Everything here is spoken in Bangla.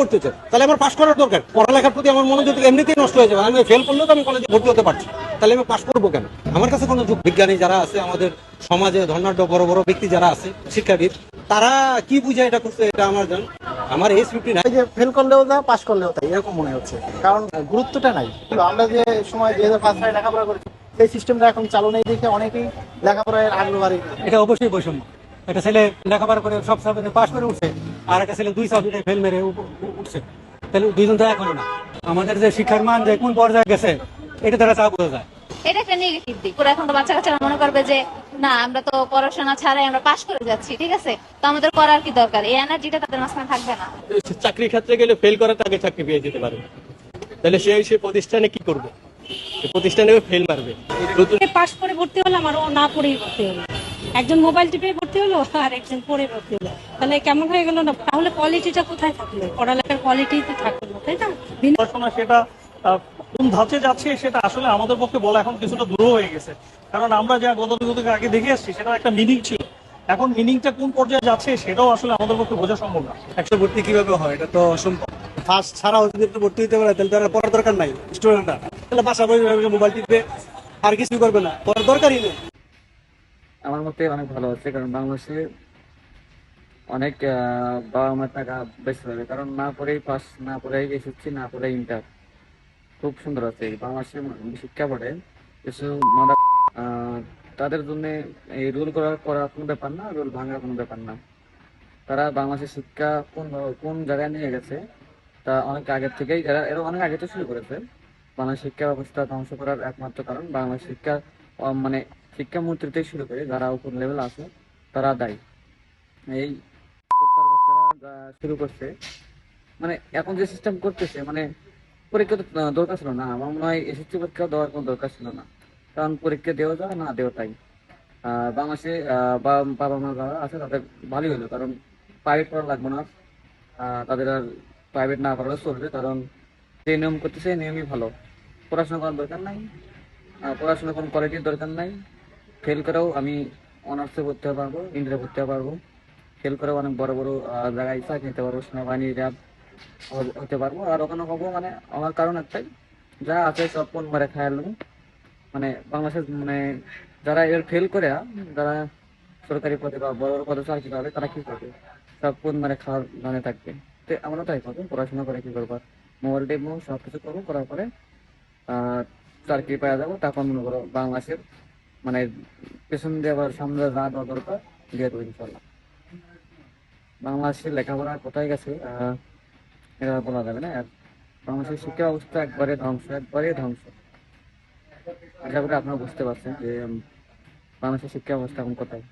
করতে চাই। তাহলে আমার পাশ করার দরকার। পড়ালেখার প্রতি আমার মনোযোগ এমনিতেই নষ্ট হয়ে যাবে। আমি ফেল করলেও তো আমি কলেজে ভর্তি হতে পারছি। তাহলে আমি পাশ করব কেন? আমার কাছে কোনো বিজ্ঞানী যারা আছে আমাদের সমাজে ধর্নাঢ্য বড় বড় ব্যক্তি যারা আছে শিক্ষাবিদ তারা কি বুঝে এটা করছে এটা আমার জান আমার এস ফিফটি এই যে ফেল করলেও যা পাশ করলেও তাই। এরকম মনে হচ্ছে। কারণ গুরুত্বটা নাই। আমরা যে সময় দুই হাজার পাঁচ সালে লেখাপড়া করেছি সেই সিস্টেমটা এখন চালু নেই দেখে অনেকেই লেখাপড়ায় আগ্রহ ফেলেছে। এটা অবশ্যই বৈষম্য। একটা ছেলে লেখাপড়া করে সব সাবজেক্টে পাশ করে উঠছে। আর একটা ছেলে দুই সাবজেক্টে ফেল মেরে উঠছে। তাহলে দুইজন তো এক হলো না। আমাদের যে শিক্ষার মান যে কোন পর্যায়ে গেছে এটা দ্বারা চা বোঝা যায়। এটা একটা নেগেটিভ দিক। ওরা এখন তো বাচ্চা কাচ্চারা মনে করবে যে না আমরা তো পড়াশোনা ছাড়াই আমরা পাশ করে যাচ্ছি ঠিক আছে? তো আমাদের করার কি দরকার? এই এনার্জিটা তাদের মাঝখানে থাকবে না। চাকরি ক্ষেত্রে গেলে ফেল করার আগে চাকরি পেয়ে যেতে পারে। তাহলে সে সে প্রতিষ্ঠানে কি করবে? সে প্রতিষ্ঠানে ফেল মারবে। পাশ করে ভর্তি হলাম আর ও না পড়েই ভর্তি হলো একজন মোবাইল টিপে ভর্তি হলো আর একজন পড়ে ভর্তি হলো। তাহলে কেমন হয়ে গেল না? তাহলে কোয়ালিটিটা কোথায় থাকল? পড়ালেখার কোয়ালিটি তো থাকল না তাই না? পড়াশোনা সেটা কোন ধাঁচে যাচ্ছে সেটা আসলে আমাদের পক্ষে বলা এখন কিছুটা দূর হয়ে গেছে। কারণ আমরা যা গতানুগতিক আগে দেখে আসছি সেটা একটা মিনিং ছিল। এখন মিনিংটা কোন পর্যায়ে যাচ্ছে সেটাও আসলে আমাদের পক্ষে বোঝা সম্ভব না। একশো ভর্তি কীভাবে হয়? এটা তো অসম্ভব। ফার্স্ট ছাড়াও যদি একটু ভর্তি হতে পারে তাহলে তারা পড়ার দরকার নাই স্টুডেন্টরা তাহলে বাসা বসে মোবাইল টিপবে আর কিছু করবে না। পড়ার দরকারই নেই। আমার মতে অনেক ভালো আছে, কারণ বাংলাদেশে অনেক বাবা মার টাকা বেশি হবে কারণ না পড়েই পাস, না পড়েই এসেছি না পড়েই ইন্টার। খুব সুন্দর আছে। বাংলাদেশে শিক্ষা পড়ে, কিছু তাদের জন্য এই রুল করা করা কোনো ব্যাপার না রুল ভাঙার কোনো ব্যাপার না। তারা বাংলাদেশের শিক্ষা কোন কোন জায়গায় নিয়ে গেছে, তা অনেক আগের থেকেই যারা এরা অনেক আগে তো শুরু করেছে। বাংলাদেশ শিক্ষা ব্যবস্থা ধ্বংস করার একমাত্র কারণ বাংলাদেশ শিক্ষা মানে শিক্ষামন্ত্রী থেকে শুরু করে, যারা উপর লেভেল আছে, তারা দায়ী। এই শুরু করছে। মানে এখন যে সিস্টেম করতেছে মানে পরীক্ষা তো দরকার ছিল না। আমার মনে হয় এসএসসি পরীক্ষা দেওয়ার কোনো দরকার ছিল না। কারণ পরীক্ষা দেওয়া যায়, না দেওয়া তাই। বাংলাদেশে বাবা মা যারা আছে, তাদের ভালোই হলো। কারণ প্রাইভেট পড়া লাগবে না। তাদের আর প্রাইভেট না পড়ালে চলবে। কারণ যে নিয়ম করতেছে নিয়মই ভালো। পড়াশোনা করার দরকার নাই। পড়াশোনা কোনো কোয়ালিটির দরকার নাই। ফেল করেও আমি অনার্সে পড়তে পারব ইন্টারে পড়তে পারব। ফেল করেও অনেক বড় বড় জায়গায় চাকরি নিতে পারব, সেনাবাহিনী র্যাব হতে পারব। আর ওখানে হব মানে আমার কারণ একটাই, যা আছে সব মারে খায়াল নেব মানে বাংলাদেশের মানে যারা এর ফেল করে, যারা সরকারি পদে বা বড় বড় পদে চাকরি পাবে, তারা কি করবে? সব কোন মারে খাওয়ার মানে থাকবে। তো আমরা তাই করব পড়াশোনা করে কি করব? মোবাইল টেপবো সব কিছু করব, করার পরে চাকরি পাওয়া যাব তখন মনে করো, বাংলাদেশের মানে পেছন দিয়ে আবার সামনে না দেওয়া দরকার, দিয়ে দেবো ইনশাল্লাহ বাংলাদেশের লেখাপড়া কোথায় গেছে এটা বলা যাবে না। বাংলাদেশের শিক্ষা ব্যবস্থা একবারে ধ্বংস একবারে ধ্বংস। আশা করি আপনারা বুঝতে পারছেন যে বাংলাদেশের শিক্ষা ব্যবস্থা এখন কোথায়।